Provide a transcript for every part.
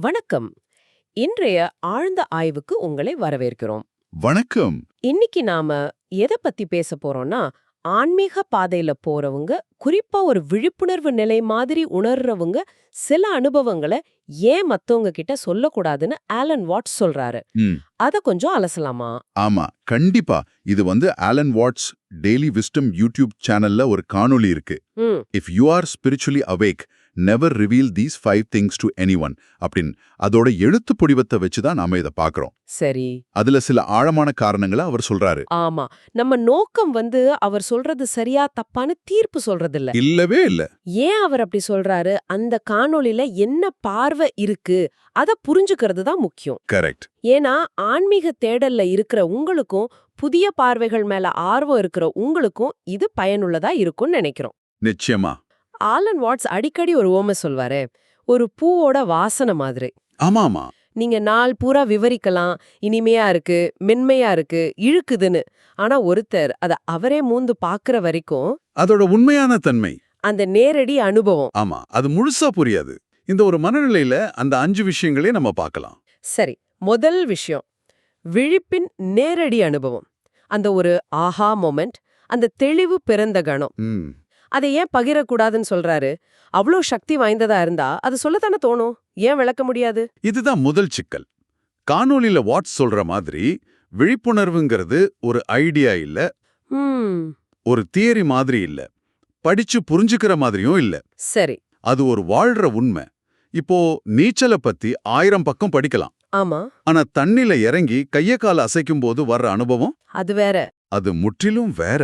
வணக்கம். இன்றைய ஆழ்ந்த ஆய்வுக்கு உங்களை வரவேற்கிறோம். வணக்கம். இன்னைக்கு நாம எதை பத்தி பேச போறோம்னா ஆன்மீக பாதையில போறவங்க குறிப்பா ஒரு விழிப்புணர்வு நிலை மாதிரி உணர்றவங்க சில அனுபவங்களை ஏன் மத்தவங்க கிட்ட சொல்லக்கூடாதுன்னு ஆலன் வாட்ஸ் சொல்றாரு. அத கொஞ்சம் அலசலாமா? ஆமா கண்டிப்பா. இது வந்து Alan Watts daily wisdom YouTube சேனல்ல ஒரு காணொளி இருக்கு. If you are spiritually awake never reveal these five things to any one அப்படின்னு அதோட எழுத்து பொடிவத்தை வச்சு தான் நாம இதை பார்க்கறோம். சரி. அதுல சில ஆழமான காரணங்களை அவர் சொல்றாரு. ஆமா. நம்ம நோக்கம் வந்து அவர் சொல்றது சரியா தப்பான்னு தீர்ப்பு சொல்றது இல்ல இல்லவே இல்ல. ஏன் அவர் அப்படி சொல்றாரு? அந்த காணொளில என்ன பார்வை இருக்கு? அத புரிஞ்சுக்கிறது தான் முக்கியம். கரெக்ட். ஏன்னா ஆன்மீக தேடல்ல இருக்கிற உங்களுக்கும் புதிய பார்வைகள் மேல ஆர்வம் இருக்கிற உங்களுக்கும் இது பயனுள்ளதா இருக்கும்னு நினைக்கிறோம். நிச்சயமா. ஆலன் வாட்ஸ் அடிக்கடி ஒரு ஓமை சொல்வாரு. ஒரு பூவோட வாசனை மாதிரி. ஆமா ஆமா நீங்க நாள் பூரா விவரிக்கலாம் இனிமையா இருக்கு மென்மையா இருக்கு இழுக்குதுன்னு. ஆனா ஒருத்தர் அத அவரே மூந்து பாக்குற வரைக்கும் அதோட உண்மையான தன்மை. அந்த நேரடி அனுபவம். ஆமா அது முழுசா புரியாது. இந்த ஒரு மனநிலையில அந்த அஞ்சு விஷயங்களே நம்ம பார்க்கலாம் சரி முதல் விஷயம். விழிப்பின் நேரடி அனுபவம். அந்த ஒரு ஆஹா மொமெண்ட் அந்த தெளிவு பிறந்த கணம். அதை ஏன் பகிரக்கூடாதுன்னு சொல்றாரு. அவ்வளோ சக்தி வாய்ந்ததா இருந்தா அது சொல்லத்தானே தோணும்? ஏன் விளக்க முடியாது? இதுதான் முதல் சிக்கல். காணொளியில வாட்ஸ் சொல்ற மாதிரி விழிப்புணர்வுங்கிறது ஒரு ஐடியா இல்ல. ஒரு தியரி மாதிரி இல்ல. படிச்சு புரிஞ்சுக்கிற மாதிரியும் இல்ல. சரி. அது ஒரு வாழ்ற உண்மை. இப்போ நீச்சலை பத்தி ஆயிரம் பக்கம் படிக்கலாம். ஆமா. ஆனா தண்ணில இறங்கி கைய கால அசைக்கும் போது வர்ற அனுபவம்? அது வேற. அது முற்றிலும் வேற.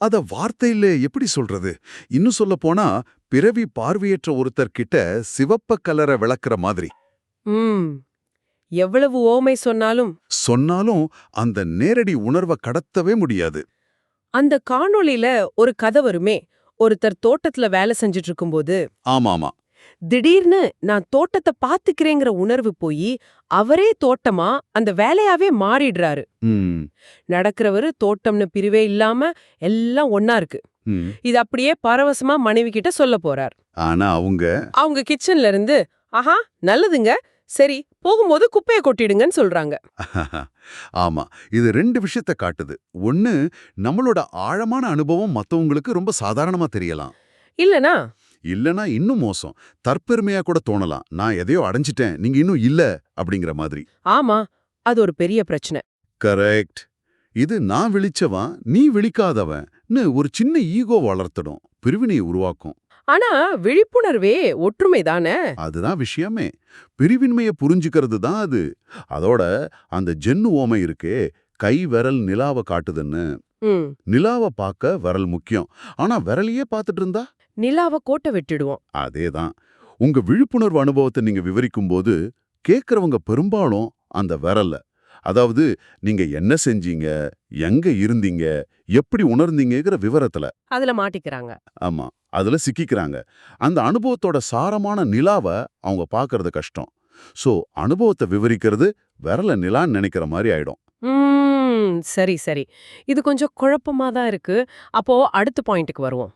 அத வார்த்தையில எப்படி சொல்றது? இன்னும் சொல்ல போனா பிறவி பார்வையற்ற ஒருத்தர் கிட்ட சிவப்ப கலரை விளக்குற மாதிரி. எவ்வளவு ஓமை சொன்னாலும். சொன்னாலும் அந்த நேரடி உணர்வை கடத்தவே முடியாது. அந்த காணொளியில ஒரு கதை வருமே. ஒருத்தர் தோட்டத்துல வேலை செஞ்சுட்டு இருக்கும்போது. ஆமாமா. திடீர்னு நான் தோட்டத்தை பாத்துக்கிறேங்கிற உணர்வு போய் அவரே தோட்டமா அந்த வேலையாவே மாறிடுறாரு. நடக்கிறவரு தோட்டம்னு பிரிவே இல்லாம எல்லாம் ஒன்னா இருக்கு. இது அப்படியே பரவசமா மனைவி கிட்ட சொல்ல போறார். ஆனா அவங்க? அவங்க கிச்சன்ல இருந்து ஆஹா நல்லதுங்க. சரி போகும்போது குப்பையை கொட்டிடுங்கன்னு சொல்றாங்க. ஆமா இது ரெண்டு விஷயத்த காட்டுது. ஒண்ணு நம்மளோட ஆழமான அனுபவம் மத்தவங்களுக்கு ரொம்ப சாதாரணமா தெரியலாம். இல்லனா இல்லனா இன்னும் மோசம். தற்பெருமையா கூட தோணலாம். நான் எதையோ அடைஞ்சிட்டேன். நீங்க இன்னும் இல்ல அப்படிங்கிற மாதிரி. ஆமா. அது ஒரு பெரிய பிரச்சனை. கரெக்ட். இது நான் விழிச்சவன் நீ விழிக்காதவன்னு ஒரு சின்ன ஈகோ வளர்த்துடும். பிரிவினையை உருவாக்கும். ஆனா விழிப்புணர்வே ஒற்றுமை தானே? அதுதான் விஷயமே. பிரிவின்மையை புரிஞ்சுக்கிறது தான் அது. அதோட அந்த ஜென்னு ஓமை இருக்கே கை விரல் நிலாவை காட்டுதுன்னு. நிலாவை பார்க்க விரல் முக்கியம். ஆனா விரலையே பார்த்துட்டு இருந்தா? நிலாவை கோட்டை விட்டுடுவோம். அதேதான். உங்க விழிப்புணர்வு அனுபவத்தை நீங்க விவரிக்கும் போது கேக்குறவங்க பெரும்பாலும் அந்த விரல்ல. அதாவது நீங்க என்ன செஞ்சீங்க எங்க இருந்தீங்க எப்படி உணர்ந்தீங்கங்கிற விவரத்துல. அதுல மாட்டிக்கிறாங்க. ஆமா அதுல சிக்கிக்கிறாங்க. அந்த அனுபவத்தோட சாரமான நிலாவை அவங்க பார்க்கறது கஷ்டம். சோ அனுபவத்தை விவரிக்கிறது விரல நிலான்னு நினைக்கிற மாதிரி ஆயிடும். ம் சரி சரி. இது கொஞ்சம் குழப்பமா தான் இருக்கு. அப்போ அடுத்த பாயிண்ட்டுக்கு வருவோம்.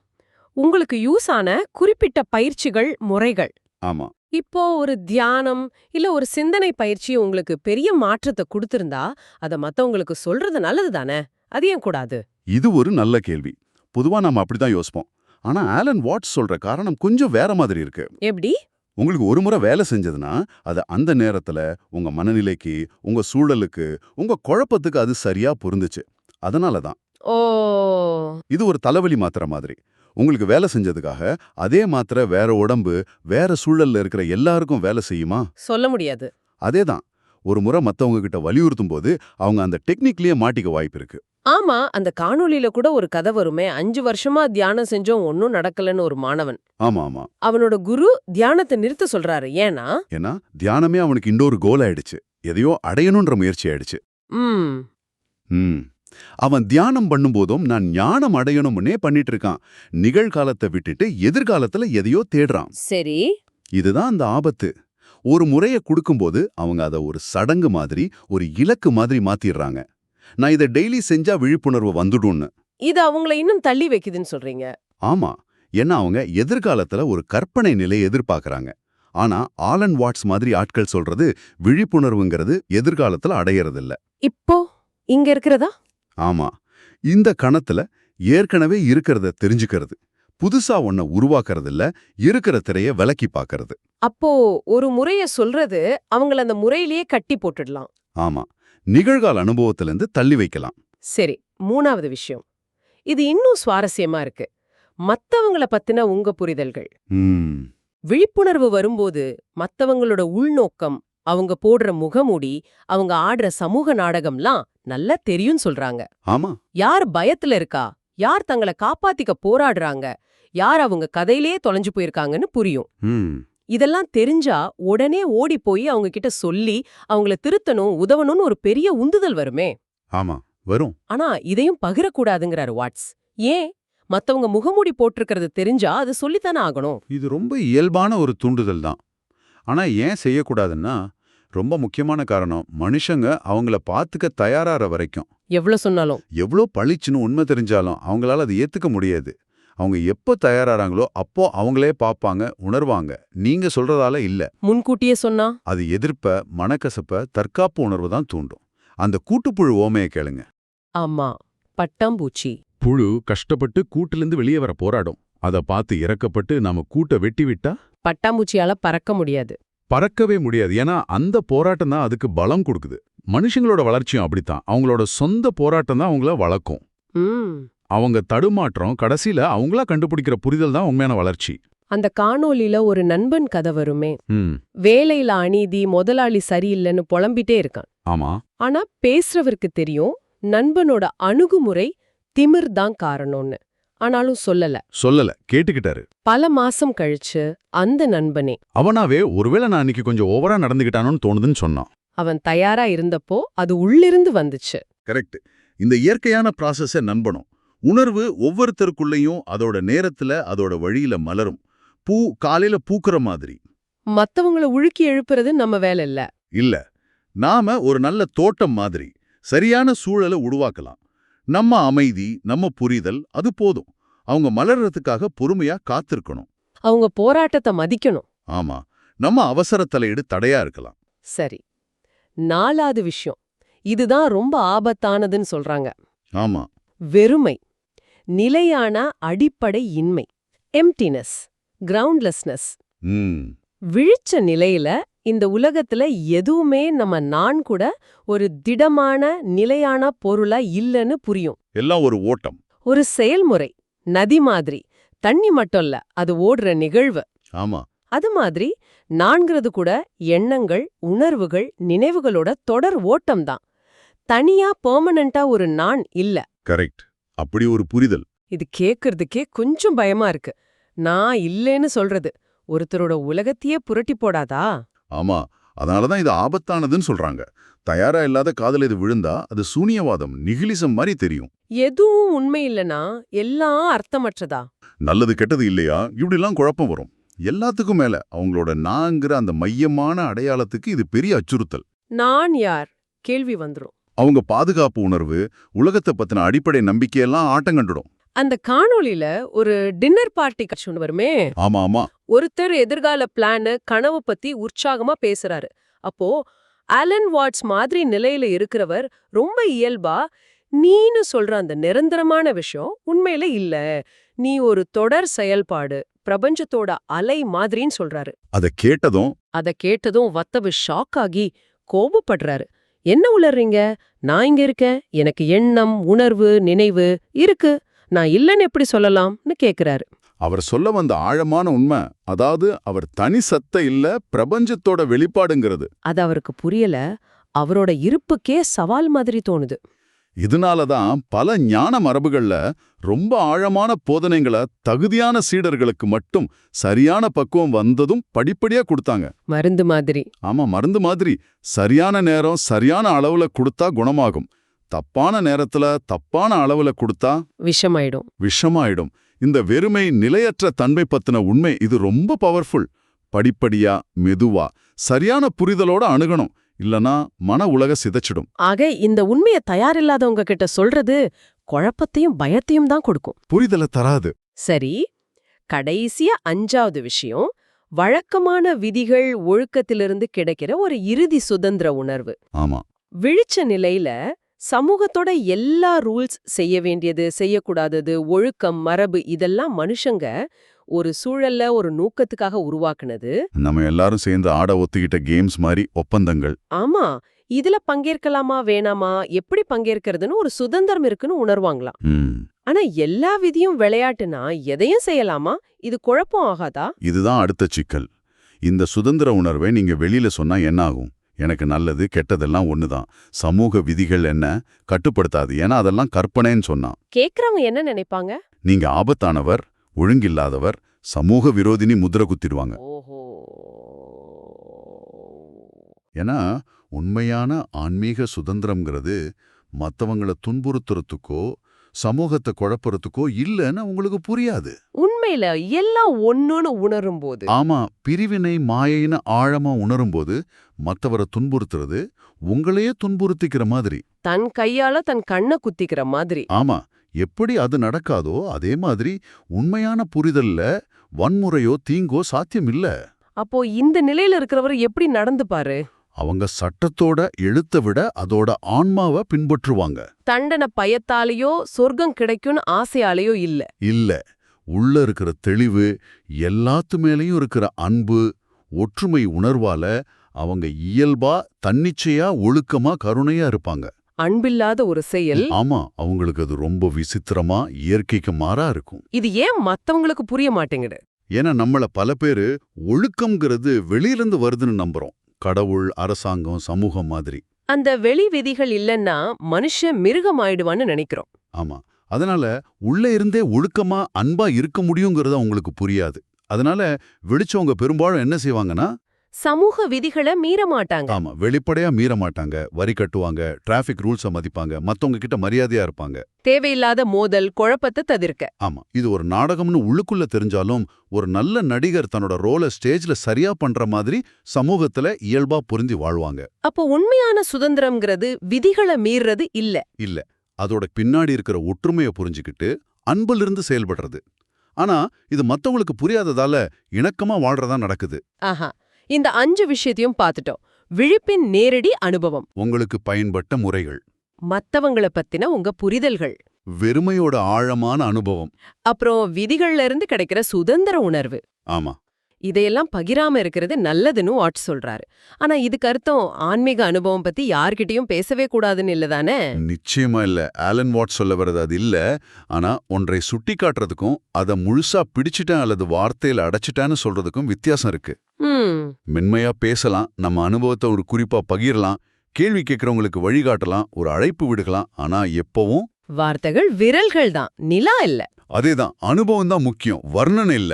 உங்களுக்கு யூஸ் ஆன குறிப்பிட்ட பயிற்சிகள் முறைகள். ஆமா. இப்போ ஒரு தியானம் இல்ல ஒரு சிந்தனை பயிற்சி உங்களுக்கு பெரிய மாற்றத்தை கொடுத்திருந்தா அத மத்தவங்களுக்கு சொல்றது நல்லது தானே? அது ஏன் கூடாது? இது ஒரு நல்ல கேள்வி. பொதுவா நாம அப்படிதான் யோசிப்போம். ஆனா ஆலன் வாட்ஸ் சொல்ற காரணம் கொஞ்சம் வேற மாதிரி இருக்கு. எப்படி? உங்களுக்கு ஒரு முறை வேலை செஞ்சதுன்னா அது அந்த நேரத்துல உங்க மனநிலைக்கு உங்க சூழலுக்கு உங்க குழப்பத்துக்கு அது சரியா பொருந்துச்சு. அதனால தான். ஓ. இது ஒரு தலைவலி மாத்திரை மாதிரி. உங்களுக்கு வேலை செஞ்சதுக்காக அதே மாத்திரை வேற உடம்பு வேற சூழல்ல இருக்கிற எல்லாருக்கும் வேலை செய்யுமா? சொல்ல முடியாது. அதேதான். ஒரு முறை மத்தவங்க கிட்ட வலியுறுத்தும் போது அவங்க அந்த டெக்னிக்லயே மாட்டிக்க வாய்ப்பு இருக்கு. ஆமா அந்த காணொளியில கூட ஒரு கதை வருமே. அஞ்சு வருஷமா தியானம் செஞ்சோம் ஒன்னும் நடக்கலன்னு ஒரு மாணவன். ஆமா ஆமா அவனோட குரு தியானத்தை நிறுத்த சொல்றாரு. ஏன்னா? ஏன்னா தியானமே அவனுக்கு இன்னொரு கோல் ஆயிடுச்சு. எதையோ அடையணுன்ற முயற்சி ஆயிடுச்சு. ம். ம். அவன் தியானம் பண்ணும்போதும் நான் ஞானம் அடையணும்னே பண்ணிட்டு இருக்கான் நிகழ்காலத்தை விட்டுட்டு எதிர்காலத்துல எதையோ தேடுறான். சரி. இதுதான் அந்த ஆபத்து. ஒரு முறைய கொடுக்கும்போது அவங்க அதை ஒரு சடங்கு மாதிரி ஒரு இலக்கு மாதிரி மாத்திடுறாங்க. நான் இதை டெய்லி செஞ்சா விழிப்புணர்வு வந்துடும்னு. இது அவங்கள இன்னும் தள்ளி வைக்குதுன்னு சொல்றீங்க. ஆமா. ஏன்னா அவங்க எதிர்காலத்துல ஒரு கற்பனை நிலையை எதிர்பார்க்கறாங்க. ஆனா ஆலன் வாட்ஸ் மாதிரி ஆட்கள் சொல்றது விழிப்புணர்வுங்கிறது எதிர்காலத்துல அடையறதில்ல. இப்போ இங்க இருக்கிறதா? ஆமா. இந்த கணத்துல ஏற்கனவே இருக்கிறத தெரிஞ்சுக்கிறது. புதுசா ஒன்ன உருவாக்குறது இல்ல இருக்கிற திரைய விலக்கி பார்க்கறது அப்போ ஒரு முறைய சொல்றது அவங்கள அந்த முறையிலேயே கட்டி போட்டுடலாம். ஆமா. நிகழ்கால அனுபவத்திலிருந்து தள்ளி வைக்கலாம். சரி மூணாவது விஷயம். இது இன்னும் சுவாரஸ்யமா இருக்கு. மத்தவங்கள பத்தின உங்க புரிதல்கள். விழிப்புணர்வு வரும்போது மத்தவங்களோட உள்நோக்கம் அவங்க போடுற முகமூடி அவங்க ஆடுற சமூக நாடகம்லாம் நல்லா தெரியும் சொல்றாங்க. ஆமா. யார் பயத்துல இருக்கா? யார் தங்களை காப்பாத்திக்க போராடுறாங்க? யார் அவங்க கதையிலேயே தொலைஞ்சு போயிருக்காங்கன்னு புரியும். இதெல்லாம் தெரிஞ்சா உடனே ஓடி போய் அவங்க கிட்ட சொல்லி அவங்கள திருத்தணும் உதவணும்னு ஒரு பெரிய உந்துதல் வருமே. ஆமா வரும். ஆனா இதையும் பகிரக்கூடாதுங்கிறாரு வாட்ஸ். ஏன்? மத்தவங்க முகமூடி போட்டிருக்கிறது தெரிஞ்சா அது சொல்லித்தானே ஆகணும். இது ரொம்ப இயல்பான ஒரு தூண்டுதல் தான். ஆனா ஏன் செய்யக்கூடாதுன்னா ரொம்ப முக்கியமான காரணம் மனுஷங்க அவங்கள பார்த்துக்க தயாராற வரைக்கும். எவ்வளவு சொன்னாலும். எவ்வளோ பளிச்சுன்னு உண்மை தெரிஞ்சாலும் அவங்களால அதை ஏத்துக்க முடியாது. அவங்க எப்போ தயாராறாங்களோ அப்போ அவங்களே பார்ப்பாங்க உணர்வாங்க. நீங்க சொல்றதால இல்ல. முன்கூட்டியே சொன்னா? அது எதிர்ப்ப மனக்கசப்ப தற்காப்பு உணர்வு தான் தூண்டும். அந்த கூட்டுப்புழு ஓமையை கேளுங்க. ஆமா பட்டாம்பூச்சி. புழு கஷ்டப்பட்டு கூட்டிலிருந்து வெளியே வர போராடும். அத பார்த்து இறக்கப்பட்டு நாம கூட்ட வெட்டி விட்டா? பட்டாம்பூச்சியால பறக்க முடியாது. பறக்கவே முடியாது. ஏன்னா அந்த போராட்டம் தான் அதுக்கு பலம் கொடுக்குது. மனுஷங்களோட வளர்ச்சியும் அப்படித்தான். அவங்களோட சொந்த போராட்டம் தான் அவங்கள வளர்க்கும். ம். அவங்க தடுமாற்றம் கடைசியில அவங்களா கண்டுபிடிக்கிற புரிதல் தான் உண்மையான வளர்ச்சி. அந்த காணொளியில ஒரு நண்பன் கதை வருமே. வேலையில அநீதி முதலாளி சரியில்லைன்னு புலம்பிட்டே இருக்கான். ஆமா. ஆனா பேசுறவருக்கு தெரியும் நண்பனோட அணுகுமுறை திமிர் தான் காரணம்னு. ஆனாலும் சொல்லல. சொல்லல. கேட்டுக்கிட்டாரு. பல மாசம் கழிச்சு அந்த நண்பனே. அவனாவே ஒருவேளை நான் அன்னைக்கு கொஞ்சம் ஓவரா நடந்துகிட்டானோன்னு தோணுதுன்னு சொன்னான். அவன் தயாரா இருந்தப்போ அது உள்ளிருந்து வந்துச்சு. கரெக்ட். இந்த இயற்கையான ப்ராசஸ நண்பனும் உணர்வு ஒவ்வொருத்தருக்குள்ளேயும் அதோட நேரத்துல அதோட வழியில மலரும். பூ காலையில பூக்குற மாதிரி. மத்தவங்கள உழுக்கி எழுப்புறது நம்ம வேலை இல்ல. இல்ல. நாம ஒரு நல்ல தோட்டம் மாதிரி சரியான சூழலை உருவாக்கலாம். நம்ம அமைதி நம்ம புரிதல் அது போதும். அவங்க மலர்றதுக்காக பொறுமையா காத்திருக்கணும். அவங்க போராட்டத்தை மதிக்கணும். ஆமா. நம்ம அவசர தலையீடு தடையா இருக்கலாம். சரி. நாலாவது விஷயம். இதுதான் ரொம்ப ஆபத்தானதுன்னு சொல்றாங்க. ஆமா. வெறுமை நிலையான அடிப்படை இன்மை எம்டினஸ் கிரவுண்ட்லெஸ்னஸ் விழிச்ச நிலையில இந்த உலகத்துல எதுவுமே நம்ம நான் கூட ஒரு திடமான நிலையான பொருளா இல்லைன்னு புரியும். எல்லாம் ஒரு ஓட்டம். ஒரு செயல்முறை நதி மாதிரி. தண்ணி மட்டும் இல்ல அது ஓடுற நிகழ்வு. ஆமா. அது மாதிரி நான்கிறது கூட எண்ணங்கள் உணர்வுகள் நினைவுகளோட தொடர் ஓட்டம்தான் தனியா பெர்மனண்டா ஒரு நான் இல்ல. கரெக்ட். அப்படி ஒரு புரிதல். இது கேக்குறதுக்கே கொஞ்சம் பயமா இருக்கு. நான் இல்லேன்னு சொல்றது ஒருத்தரோட உலகத்தையே புரட்டி போடாதா? ஆமா அதனாலதான் இது ஆபத்தானதுன்னு சொல்றாங்க. தயாரா இல்லாத காதல் இது விழுந்தா அது சூனியவாதம் நிகிலிசம் மாதிரி தெரியும். எதுவும் உண்மை இல்லனா எல்லாம் அர்த்தமற்றதா? நல்லது கெட்டது இல்லையா? இப்படிலாம் குழப்பம் வரும். எல்லாத்துக்கும் மேல அவங்களோட நாங்கிற அந்த மையமான அடையாளத்துக்கு இது பெரிய அச்சுறுத்தல். நான் யார்? கேள்வி வந்துரும். அவங்க பாதுகாப்பு உணர்வு உலகத்தை பத்தின அடிப்படை நம்பிக்கையெல்லாம் ஆட்டம் கண்டுடும். அந்த காணொளியில ஒரு டின்னர் பார்ட்டி காட்சி வருமே. ஆமா ஆமா. ஒருத்தர் எதிர்கால பிளான் கனவு பத்தி உற்சாகமா பேசுறாரு. அப்போ அலன் வாட்ஸ் மாதிரி நிலையில இருக்கிறவர் ரொம்ப இயல்பா நீன்னு சொல்ற அந்த நிரந்தரமான விஷயம் உண்மையில இல்ல. நீ ஒரு தொடர் செயல்பாடு பிரபஞ்சத்தோட அலை மாதிரின்னு சொல்றாரு. அதை கேட்டதும் அத கேட்டதும் வத்தவு ஷாக் ஆகி கோபப்படுறாரு. என்ன உளறீங்க நான் இங்க இருக்கேன். எனக்கு எண்ணம் உணர்வு நினைவு இருக்கு. நான் இல்லைன்னு எப்படி சொல்லலாம்னு கேக்குறாரு. அவர் சொல்ல வந்த ஆழமான உண்மை அதாவது அவர் தனி சத்த இல்ல பிரபஞ்சத்தோட வெளிப்பாடுங்கிறது. அது அவருக்கு புரியல அவரோட இருப்புக்கே சவால் மாதிரி தோணுது. இதனாலதான் பல ஞான மரபுகள்ல ரொம்ப ஆழமான போதனைகளை தகுதியான சீடர்களுக்கு மட்டும் சரியான பக்குவம் வந்ததும் படிப்படியா கொடுத்தாங்க. மருந்து மாதிரி. ஆமா மருந்து மாதிரி. சரியான நேரம் சரியான அளவுல கொடுத்தா குணமாகும். தப்பான நேரத்துல தப்பான அளவுல கொடுத்தா விஷமாயிடும். விஷமாயிடும். இந்த வெறுமை நிலையற்ற தன்மை பத்தின உண்மை இது ரொம்ப பவர்ஃபுல் படிப்படியா மெதுவா சரியான புரிதலோட அணுகணும். இல்லனா மன உலக சிதைச்சிடும். ஆக இந்த உண்மைய தயாரில்லாதவங்க கிட்ட சொல்றது குழப்பத்தையும் பயத்தையும் தான் கொடுக்கும். புரிதலை தராது. சரி கடைசியா அஞ்சாவது விஷயம் வழக்கமான விதிகள் ஒழுக்கத்திலிருந்து கிடைக்கிற ஒரு இறுதி சுதந்திர உணர்வு. ஆமா. விழிச்ச நிலையில சமூகத்தோட எல்லா ரூல்ஸ் செய்ய வேண்டியது செய்யக்கூடாதது ஒழுக்கம் மரபு இதெல்லாம் மனுஷங்க ஒரு சூழல்ல ஒரு நோக்கத்துக்காக உருவாக்குனது. நம்ம எல்லாரும் சேர்ந்து ஆட ஒத்துக்கிட்ட கேம்ஸ் மாதிரி ஒப்பந்தங்கள். ஆமா. இதுல பங்கேற்கலாமா வேணாமா எப்படி பங்கேற்கிறதுன்னு ஒரு சுதந்திரம் இருக்குன்னு உணர்வாங்களாம். ஆனா எல்லா விதியும் விளையாட்டுனா எதையும் செய்யலாமா? இது குழப்பம் ஆகாதா? இதுதான் அடுத்த சிக்கல். இந்த சுதந்திர உணர்வை நீங்க வெளியில சொன்னா என்ன ஆகும் எனக்கு நல்லது கெட்டதெல்லாம் ஒண்ணுதான். சமூக விதிகள் என்ன? கட்டுப்படுத்தாது. ஏன்னா அதெல்லாம் கற்பனைன்னு சொன்னான். கேக்குறவங்க என்ன நினைப்பாங்க? நீங்க ஆபத்தானவர் ஒழுங்கில்லாதவர் சமூக விரோதினி முദ്ര குத்திடுவாங்க. ஏன்னா உண்மையான ஆன்மீக சுதந்திரம்ங்கிறது மத்தவங்கள துன்புறுத்துறதுக்கோ சமூகத்தை குழப்புறதுக்கோ இல்லைன்னு உங்களுக்கு புரியாது. உண்மையில எல்லாம் ஒண்ணுன்னு உணரும் போது ஆமா பிரிவினை மாயைன்னு ஆழமா உணரும்போது மத்தவரை துன்புறுத்துறது உங்களையே துன்புறுத்திக்கிற மாதிரி. தன் கையால தன் கண்ணை குத்திக்கிற மாதிரி. ஆமா எப்படி அது நடக்காதோ அதே மாதிரி உண்மையான புரிதல்ல வன்முறையோ தீங்கோ சாத்தியம் இல்ல அப்போ இந்த நிலையில இருக்கிறவர் எப்படி நடந்துப்பாரு அவங்க சட்டத்தோட எழுத்த விட அதோட ஆன்மாவை பின்பற்றுவாங்க. தண்டனை பயத்தாலேயோ சொர்க்கம் கிடைக்கும்னு ஆசையாலேயோ இல்ல. இல்ல. உள்ள இருக்கிற தெளிவு எல்லாத்து மேலயும் இருக்கிற அன்பு ஒற்றுமை உணர்வால அவங்க இயல்பா தன்னிச்சையா ஒழுக்கமா கருணையா இருப்பாங்க. அன்பில்லாத ஒரு செயல். ஆமா அவங்களுக்கு அது ரொம்ப விசித்திரமா இயற்கைக்கு மாறா இருக்கும். இது ஏன் மத்தவங்களுக்கு புரிய மாட்டேங்குது? ஏன்னா நம்மள பல பேரு ஒழுக்கம்ங்கிறது வெளியிலிருந்து வருதுன்னு நம்புறோம். கடவுள் அரசாங்கம் சமூகம் மாதிரி. அந்த வெளி விதிகள் இல்லைன்னா மனுஷன் மிருகம் ஆயிடுவான்னு நினைக்கிறோம். ஆமா. அதனால உள்ள இருந்தே ஒழுக்கமா அன்பா இருக்க முடியுங்கிறது அவங்களுக்கு புரியாது. அதனால விழிச்சவங்க பெரும்பாலும் என்ன செய்வாங்கன்னா சமூக விதிகளை மீற மாட்டாங்க. ஆமா வெளிப்படையா மீற மாட்டாங்க. வரி கட்டுவாங்க டிராஃபிக் ரூல்ஸ மதிப்பாங்க மத்தவங்க கிட்ட மரியாதையா இருப்பாங்க. தேவையில்லாத மோதல் குழப்பத்தை தவிர்க்க. ஆமா இது ஒரு நாடகம்னு உள்ளுக்குள்ள தெரிஞ்சாலும் ஒரு நல்ல நடிகர் தன்னோட ரோலை ஸ்டேஜ்ல சரியா பண்ற மாதிரி சமூகத்துல இயல்பா பொருந்தி வாழ்வாங்க. அப்போ உண்மையான சுதந்திரம்ங்கிறது விதிகளை மீறது இல்ல. இல்ல. அதோட பின்னாடி இருக்கிற ஒற்றுமைய புரிஞ்சுக்கிட்டு அன்பிலிருந்து செயல்படுறது. ஆனா இது மத்தவங்களுக்கு புரியாததால இணக்கமா வாழ்றதா நடக்குது. ஆஹா. இந்த அஞ்சு விஷயத்தையும் பார்த்துட்டோம். விழிப்பின் நேரடி அனுபவம். உங்களுக்கு பயன்பட்ட முறைகள். மத்தவங்கள பத்தின உங்க புரிதல்கள். வெறுமையோட ஆழமான அனுபவம். அப்புறம் விதிகள்ல இருந்து கிடைக்கிற சுதந்திர உணர்வு. ஆமா. இதையெல்லாம் பகிராம இருக்கிறது நல்லதுன்னு வாட் சொல்றாரு. ஆனா இதுக்கு அர்த்தம் ஆன்மீக அனுபவம் பத்தி யார்கிட்டயும் பேசவே கூடாதுன்னு இல்லதானே நிச்சயமா இல்ல. ஆலன் வாட் சொல்ல வர்றது அது இல்ல. ஆனா ஒன்றை சுட்டி காட்டுறதுக்கும் அதை முழுசா பிடிச்சிட்டேன் அல்லது வார்த்தையில அடைச்சிட்டேன்னு சொல்றதுக்கும் வித்தியாசம் இருக்கு. மென்மையா பேசலாம் நம்ம அனுபவத்தை ஒரு குறிப்பா பகிரலாம் கேள்வி கேட்கறவங்களுக்கு வழிகாட்டலாம் ஒரு அழைப்பு விடுக்கலாம் ஆனா எப்பவும் வார்த்தைகள் விரல்கள் தான் நிலா இல்ல. அதேதான் அனுபவம் தான் முக்கியம் வர்ணனை இல்ல.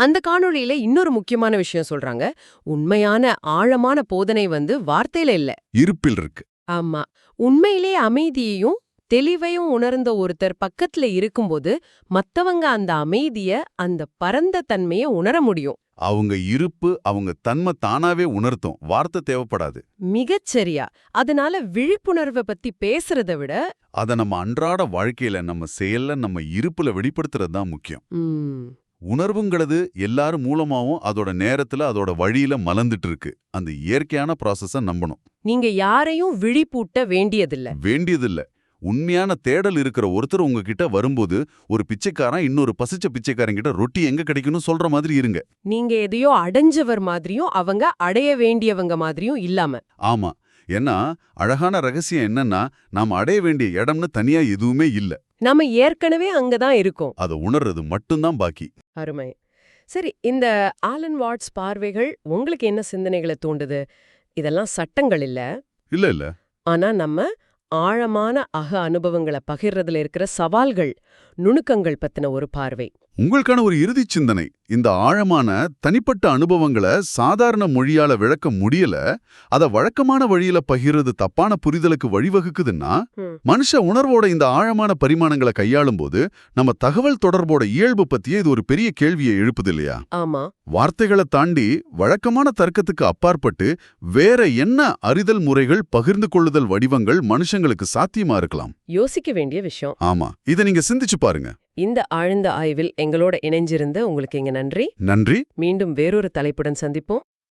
அந்த காணொளியில இன்னொரு முக்கியமான விஷயம் சொல்றாங்க. உண்மையான ஆழமான போதனை வந்து வார்த்தையில இல்ல. இருப்பில் இருக்கு. ஆமா. உண்மையிலே அமைதியையும் தெளிவையும் உணர்ந்த ஒருத்தர் பக்கத்துல இருக்கும்போது மத்தவங்க அந்த அமைதிய அந்த பரந்த தன்மைய உணர முடியும். அவங்க இருப்பு அவங்க தன்மை தானாவே உணர்த்தும். வார்த்தை தேவைப்படாது. மிகச்சரியா. அதனால விழிப்புணர்வை பத்தி பேசுறத விட அதை நம்ம அன்றாட வாழ்க்கையில நம்ம செயல்ல நம்ம இருப்புல வெளிப்படுத்துறது தான் முக்கியம். உணர்வுங்கிறது எல்லாரும் மூலமாவும் அதோட நேரத்துல அதோட வழியில மலர்ந்துட்டு இருக்கு அந்த இயற்கையான ப்ராசஸ நம்பணும். நீங்க யாரையும் விழிப்பூட்ட வேண்டியதில்ல. வேண்டியதில்ல. உண்மையான தேடல் இருக்கிற ஒருத்தர் உங்ககிட்ட வரும்போது ஒரு பிச்சைக்காரன் இன்னொரு பசிச்ச பிச்சைக்காரன் கிட்ட ரொட்டி எங்க கிடைக்கும்னு சொல்ற மாதிரி இருங்க. நீங்க எதையோ அடைஞ்சவர் மாதிரியும் அவங்க அடைய வேண்டியவங்க மாதிரியும் இல்லாம. ஆமா. ஏன்னா அழகான ரகசியம் என்னன்னா நாம் அடைய வேண்டிய இடம்னு தனியா எதுவுமே இல்ல. நம்ம ஏற்கனவே அங்கதான் இருக்கோம். அதை உணர்றது மட்டும்தான் பாக்கி. அருமை. சரி இந்த ஆலன் வாட்ஸ் பார்வைகள் உங்களுக்கு என்ன சிந்தனைகளை தூண்டுது? இதெல்லாம் சட்டங்கள் இல்ல? இல்ல இல்ல. ஆனா நம்ம ஆழமான அக அனுபவங்களை பகிர்றதுல இருக்கிற சவால்கள் நுணுக்கங்கள் பத்தின ஒரு பார்வை. உங்களுக்கான ஒரு இறுதிச் சிந்தனை. இந்த ஆழமான தனிப்பட்ட அனுபவங்களை சாதாரண மொழியால விளக்க முடியல அத வழக்கமான வழியில பகிர்றது தப்பான புரிதலுக்கு வழிவகுக்குதுன்னா. மனுஷ உணர்வோட இந்த ஆழமான பரிமாணங்களை கையாளும் போது நம்ம தகவல் தொடர்போட இயல்பு பத்தியே இது ஒரு பெரிய கேள்வியை எழுப்புது இல்லையா? ஆமா. வார்த்தைகளை தாண்டி வழக்கமான தர்க்கத்துக்கு அப்பாற்பட்டு வேற என்ன அறிதல் முறைகள் பகிர்ந்து கொள்ளுதல் வடிவங்கள் மனுஷங்களுக்கு சாத்தியமா இருக்கலாம்? யோசிக்க வேண்டிய விஷயம். ஆமா. இத நீங்க சிந்திச்சு பாருங்க. இந்த ஆழ்ந்த ஆய்வில் எங்களோட இணைஞ்சிருந்த உங்களுக்கு இங்க நன்றி. நன்றி. மீண்டும் வேறொரு தலைப்புடன் சந்திப்போம்.